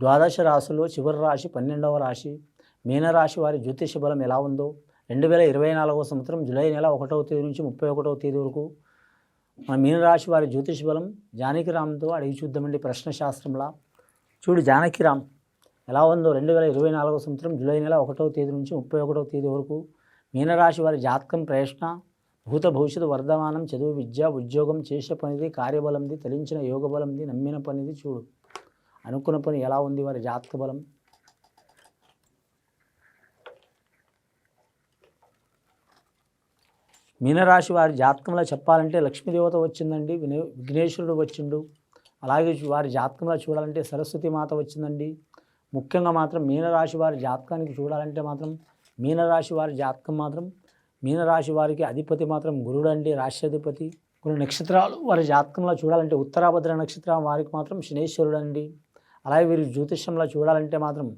ద్వాదశ రాశిలో చివరి రాశి పన్నెండవ రాశి. మీనరాశి వారి జ్యోతిష బలం ఎలా ఉందో రెండు వేల ఇరవై నాలుగవ సంవత్సరం జూలై నెల ఒకటవ తేదీ నుంచి ముప్పై ఒకటవ తేదీ వరకు మన మీనరాశి వారి జ్యోతిష బలం జానకిరామ్తో అడిగి చూద్దామండి ప్రశ్న శాస్త్రంలా. చూడు జానకిరామ్ ఎలా ఉందో రెండు వేల ఇరవై నాలుగవ సంవత్సరం జూలై నెల ఒకటవ తేదీ నుంచి ముప్పై ఒకటవ తేదీ వరకు మీనరాశి వారి జాతకం ప్రశ్న భూత భవిష్యత్తు వర్ధమానం చదువు విద్య ఉద్యోగం చేసే పనిది కార్యబలంది తలించిన యోగ బలంది నమ్మిన పనిది చూడు. అనుకున్న పని ఎలా ఉంది వారి జాతక బలం? మీనరాశి వారి జాతకంలో చెప్పాలంటే లక్ష్మీదేవత వచ్చిందండి వినే విఘ్నేశ్వరుడు వచ్చిండు. అలాగే వారి జాతకంలో చూడాలంటే సరస్వతి మాత వచ్చిందండి. ముఖ్యంగా మాత్రం మీనరాశి వారి జాతకానికి చూడాలంటే మాత్రం మీనరాశి వారి జాతకం మాత్రం మీనరాశి వారికి అధిపతి మాత్రం గురుడు అండి రాష్ట్రాధిపతి కొన్ని నక్షత్రాలు వారి జాతకంలో చూడాలంటే ఉత్తరాభద్ర నక్షత్రం వారికి మాత్రం శనేశ్వరుడు అండి అలాగే వీరి జ్యోతిష్యంలో చూడాలంటే మాత్రం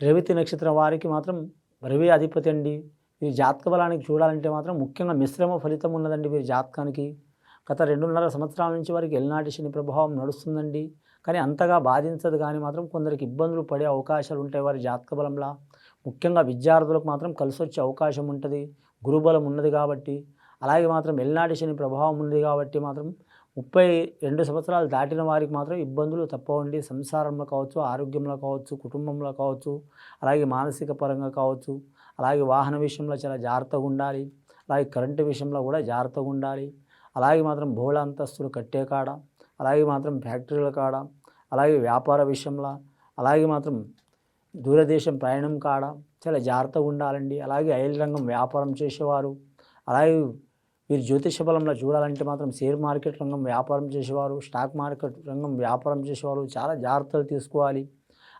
రేవతి నక్షత్రం వారికి మాత్రం రవి అధిపతి అండి. వీరి జాతక బలానికి చూడాలంటే మాత్రం ముఖ్యంగా మిశ్రమ ఫలితం ఉన్నదండి వీరి జాతకానికి. గత రెండున్నర సంవత్సరాల నుంచి వారికి ఎల్నాటి శని ప్రభావం నడుస్తుందండి. కానీ అంతగా బాధించదు కానీ మాత్రం కొందరికి ఇబ్బందులు పడే అవకాశాలు ఉంటాయి వారి జాతక బలంలా. ముఖ్యంగా విద్యార్థులకు మాత్రం కలిసి వచ్చే అవకాశం ఉంటుంది. గురుబలం ఉన్నది కాబట్టి అలాగే మాత్రం ఎల్నాటి శని ప్రభావం ఉంది కాబట్టి మాత్రం ముప్పై రెండు సంవత్సరాలు దాటిన వారికి మాత్రం ఇబ్బందులు తప్పవండి. సంసారంలో కావచ్చు ఆరోగ్యంలో కావచ్చు కుటుంబంలో కావచ్చు అలాగే మానసిక పరంగా కావచ్చు అలాగే వాహన విషయంలో చాలా జాగ్రత్తగా ఉండాలి. అలాగే కరెంటు విషయంలో కూడా జాగ్రత్తగా ఉండాలి. అలాగే మాత్రం బహుళ అంతస్తులు కట్టే కాడ అలాగే మాత్రం ఫ్యాక్టరీల కాడ అలాగే వ్యాపార విషయంలో అలాగే మాత్రం దూరదేశం ప్రయాణం కాడ చాలా జాగ్రత్తగా ఉండాలండి. అలాగే ఐల్ రంగం వ్యాపారం చేసేవారు అలాగే మీరు జ్యోతిష బలంలో చూడాలంటే మాత్రం షేర్ మార్కెట్ రంగం వ్యాపారం చేసేవారు స్టాక్ మార్కెట్ రంగం వ్యాపారం చేసేవారు చాలా జాగ్రత్తలు తీసుకోవాలి.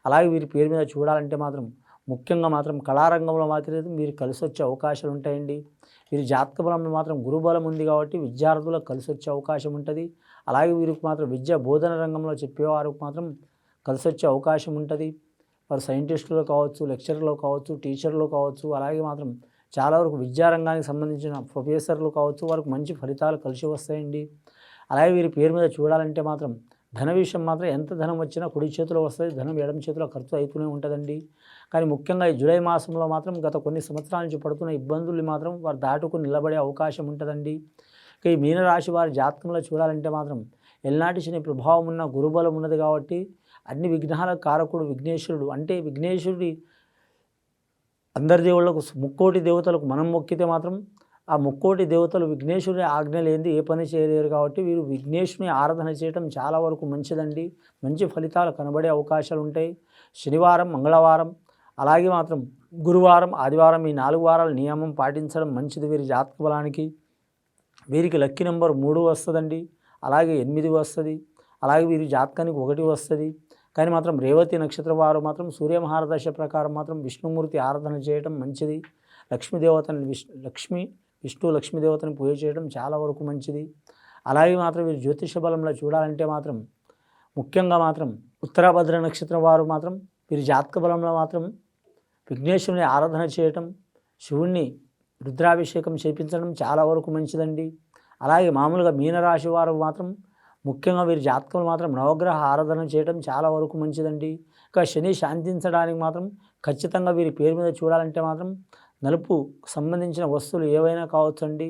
అలాగే వీరి పేరు మీద చూడాలంటే మాత్రం ముఖ్యంగా మాత్రం కళారంగంలో మాత్రమే మీరు కలిసి వచ్చే అవకాశాలు ఉంటాయండి. వీరి జాతక బలంలో మాత్రం గురుబలం ఉంది కాబట్టి విద్యార్థులకు కలిసి వచ్చే అవకాశం ఉంటుంది. అలాగే వీరికి మాత్రం విద్యా బోధన రంగంలో చెప్పేవారికి మాత్రం కలిసి వచ్చే అవకాశం ఉంటుంది. వారు సైంటిస్టులు కావచ్చు లెక్చరర్లు కావచ్చు టీచర్లు కావచ్చు అలాగే మాత్రం చాలా వరకు విద్యారంగానికి సంబంధించిన ప్రొఫెసర్లు కావచ్చు వారికి మంచి ఫలితాలు కలిసి వస్తాయండి. అలాగే వీరి పేరు మీద చూడాలంటే మాత్రం ధన విషయం మాత్రం ఎంత ధనం వచ్చినా కుడి చేతిలో వస్తుంది ధనం ఎడమ చేతిలో ఖర్చు అవుతూనే ఉంటుందండి. కానీ ముఖ్యంగా ఈ జూలై మాసంలో మాత్రం గత కొన్ని సంవత్సరాల నుంచి పడుతున్న ఇబ్బందులు మాత్రం వారు దాటుకుని నిలబడే అవకాశం ఉంటుందండి. ఇక ఈ మీనరాశి వారి జాతకంలో చూడాలంటే మాత్రం ఎల్నాటి శని ప్రభావం ఉన్న గురుబలం ఉన్నది కాబట్టి అన్ని విఘ్నాల కారకుడు విఘ్నేశ్వరుడు. అంటే విఘ్నేశ్వరుడి అందరి దేవుళ్ళకు ముక్కోటి దేవతలకు మనం మొక్కితే మాత్రం ఆ ముక్కోటి దేవతలు విఘ్నేశ్వరుని ఆజ్ఞ లేనిది ఏ పని చేయలేరు కాబట్టి వీరు విఘ్నేశ్వరుని ఆరాధన చేయడం చాలా వరకు మంచిదండి. మంచి ఫలితాలు కనబడే అవకాశాలు ఉంటాయి. శనివారం మంగళవారం అలాగే మాత్రం గురువారం ఆదివారం ఈ నాలుగు వారాల నియమం పాటించడం మంచిది వీరి జాతక బలానికి. వీరికి లక్కీ నెంబర్ మూడు వస్తుందండి. అలాగే ఎనిమిది వస్తుంది. అలాగే వీరి జాతకానికి ఒకటి వస్తుంది. కానీ మాత్రం రేవతి నక్షత్రం వారు మాత్రం సూర్యమహారదశ ప్రకారం మాత్రం విష్ణుమూర్తి ఆరాధన చేయడం మంచిది. లక్ష్మీదేవతని విష్ లక్ష్మి విష్ణు లక్ష్మీదేవతని పూజ చేయడం చాలా వరకు మంచిది. అలాగే మాత్రం వీరు జ్యోతిష బలంలో చూడాలంటే మాత్రం ముఖ్యంగా మాత్రం ఉత్తరాభద్ర నక్షత్రం వారు మాత్రం వీరి జాతక బలంలో మాత్రం విఘ్నేశ్వరుని ఆరాధన చేయటం శివుణ్ణి రుద్రాభిషేకం చేపించడం చాలా వరకు మంచిదండి. అలాగే మామూలుగా మీనరాశి వారు మాత్రం ముఖ్యంగా వీరి జాతకంలో మాత్రం నవగ్రహ ఆరాధన చేయడం చాలా వరకు మంచిదండి. ఇంకా శని శాంతించడానికి మాత్రం ఖచ్చితంగా వీరి పేరు మీద చూడాలంటే మాత్రం నలుపు సంబంధించిన వస్తువులు ఏవైనా కావచ్చు అండి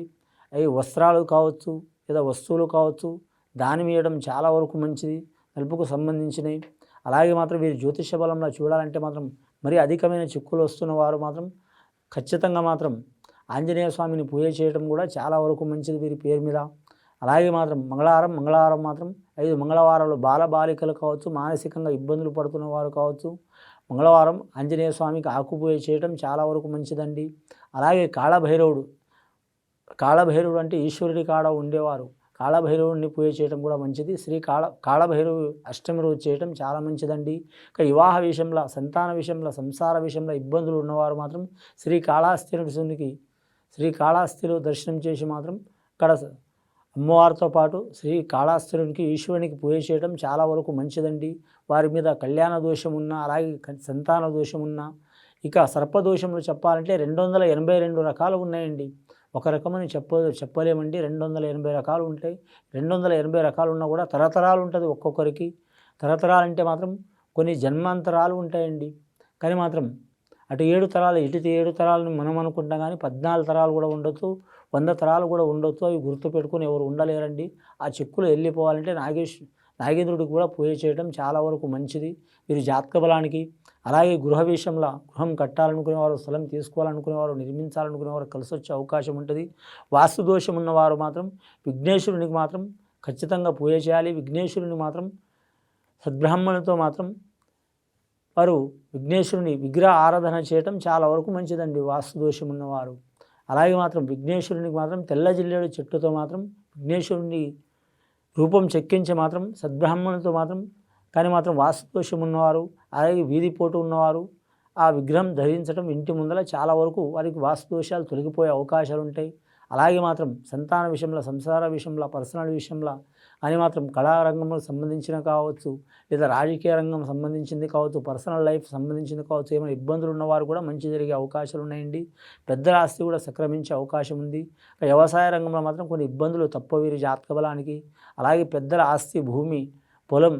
అవి వస్త్రాలు కావచ్చు లేదా వస్తువులు కావచ్చు దానం వేయడం చాలా వరకు మంచిది నలుపుకు సంబంధించినవి. అలాగే మాత్రం వీరి జ్యోతిష బలంలో చూడాలంటే మాత్రం మరి అధికమైన చిక్కులు వస్తున్న వారు మాత్రం ఖచ్చితంగా మాత్రం ఆంజనేయ స్వామిని పూజ చేయడం కూడా చాలా వరకు మంచిది వీరి పేరు మీద. అలాగే మాత్రం మంగళవారం మంగళవారం మాత్రం ఐదు మంగళవారంలో బాలబాలికలు కావచ్చు మానసికంగా ఇబ్బందులు పడుతున్న వారు కావచ్చు మంగళవారం ఆంజనేయ స్వామికి ఆకు చేయడం చాలా వరకు మంచిదండి. అలాగే కాళభైరవుడు కాళభైరవుడు అంటే ఈశ్వరుడి కాడ ఉండేవారు. కాళభైరవుడిని పూజ చేయడం కూడా మంచిది. శ్రీ కాళ కాళభైరవు అష్టమి రోజు చేయడం చాలా మంచిదండి. ఇక వివాహ విషయంలో సంతాన విషయంలో సంసార విషయంలో ఇబ్బందులు ఉన్నవారు మాత్రం శ్రీ కాళహస్తినుడికి శ్రీ కాళహస్తిలో దర్శనం చేసి మాత్రం అక్కడ అమ్మవారితో పాటు శ్రీ కాళాస్త్రునికి ఈశ్వరునికి పూజ చేయడం చాలా వరకు మంచిదండి. వారి మీద కళ్యాణ దోషం ఉన్నా అలాగే సంతాన దోషం ఉన్నా ఇక సర్పదోషములు చెప్పాలంటే రెండు వందల ఎనభై రెండు రకాలు ఉన్నాయండి. ఒక రకమని చెప్ప చెప్పలేమండి. రెండు వందల ఎనభై రకాలు ఉంటాయి. రెండు వందల ఎనభై రకాలు ఉన్నా కూడా తరతరాలు ఉంటుంది ఒక్కొక్కరికి. తరతరాలు అంటే మాత్రం కొన్ని జన్మాంతరాలు ఉంటాయండి. కానీ మాత్రం అటు ఏడు తరాలు ఇటు ఏడు తరాలను మనం అనుకుంటాం కానీ పద్నాలుగు తరాలు కూడా ఉండొచ్చు. వంద తరాలు కూడా ఉండొచ్చు అవి గుర్తుపెట్టుకొని ఎవరు ఉండలేరండి. ఆ చెక్కులు వెళ్ళిపోవాలంటే నాగేష్ నాగేంద్రుడికి కూడా పూజ చేయడం చాలా వరకు మంచిది. వీరి జాతక బలానికి అలాగే గృహ విషయంలో గృహం కట్టాలనుకునేవారు స్థలం తీసుకోవాలనుకునేవారు నిర్మించాలనుకునేవారు కలిసి వచ్చే అవకాశం ఉంటుంది. వాస్తు దోషం ఉన్నవారు మాత్రం విఘ్నేశ్వరునికి మాత్రం ఖచ్చితంగా పూజ చేయాలి. విఘ్నేశ్వరుని మాత్రం సద్బ్రాహ్మణులతో మాత్రం వారు విఘ్నేశ్వరుని విగ్రహ ఆరాధన చేయటం చాలా వరకు మంచిదండి. వాస్తు దోషం ఉన్నవారు. అలాగే మాత్రం విఘ్నేశ్వరునికి మాత్రం తెల్ల జిల్లేడు చెట్టుతో మాత్రం విఘ్నేశ్వరుని రూపం చెక్కించి మాత్రం సద్బ్రాహ్మణులతో మాత్రం కానీ మాత్రం వాస్తుదోషం ఉన్నవారు అలాగే వీధిపోటు ఉన్నవారు ఆ విగ్రహం ధరించడం ఇంటి ముందర చాలా వరకు వారికి వాస్తు దోషాలు తొలగిపోయే అవకాశాలు ఉంటాయి అలాగే మాత్రం సంతాన విషయంలో సంసార విషయంలో పర్సనల్ విషయంలో అని మాత్రం కళారంగంలో సంబంధించిన కావచ్చు లేదా రాజకీయ రంగం సంబంధించింది కావచ్చు పర్సనల్ లైఫ్ సంబంధించింది కావచ్చు ఏమైనా ఇబ్బందులు ఉన్నవారు కూడా మంచి జరిగే అవకాశాలు ఉన్నాయండి. పెద్దల ఆస్తి కూడా సక్రమించే అవకాశం ఉంది. వ్యవసాయ రంగంలో మాత్రం కొన్ని ఇబ్బందులు తప్ప వీరి జాతక బలానికి. అలాగే పెద్దల ఆస్తి భూమి పొలం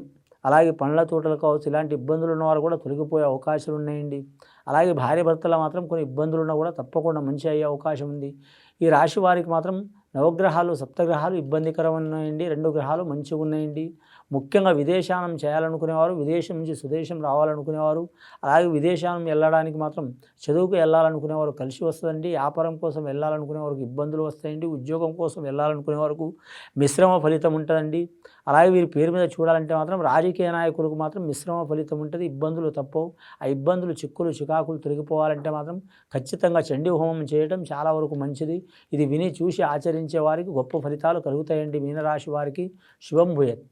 అలాగే పండ్ల తోటలు కావచ్చు ఇలాంటి ఇబ్బందులు ఉన్నవారు కూడా తొలగిపోయే అవకాశాలు ఉన్నాయండి. అలాగే భార్య భర్తల మాత్రం కొన్ని ఇబ్బందులు ఉన్నా కూడా తప్పకుండా మంచి అయ్యే అవకాశం ఉంది. ఈ రాశి వారికి మాత్రం నవగ్రహాలు సప్తగ్రహాలు ఇబ్బందికరమైన ఉన్నాయండి రెండు గ్రహాలు మంచిగా ఉన్నాయండి ముఖ్యంగా విదేశానం చేయాలనుకునేవారు విదేశం నుంచి స్వదేశం రావాలనుకునేవారు అలాగే విదేశానం వెళ్ళడానికి మాత్రం చదువుకు వెళ్ళాలనుకునేవారు కలిసి వస్తుందండి వ్యాపారం కోసం వెళ్ళాలనుకునే వారికి ఇబ్బందులు వస్తాయండి ఉద్యోగం కోసం వెళ్ళాలనుకునే వరకు మిశ్రమ ఫలితం ఉంటుందండి. అలాగే వీరి పేరు మీద చూడాలంటే మాత్రం రాజకీయ నాయకులకు మాత్రం మిశ్రమ ఫలితం ఉంటుంది ఇబ్బందులు తప్పవు. ఆ ఇబ్బందులు చిక్కులు చికాకులు తొలగిపోవాలంటే మాత్రం ఖచ్చితంగా చండీ హోమం చేయడం చాలా వరకు మంచిది. ఇది విని చూసి ఆచరించే వారికి గొప్ప ఫలితాలు కలుగుతాయండి మీనరాశి వారికి. శుభం భూయత్.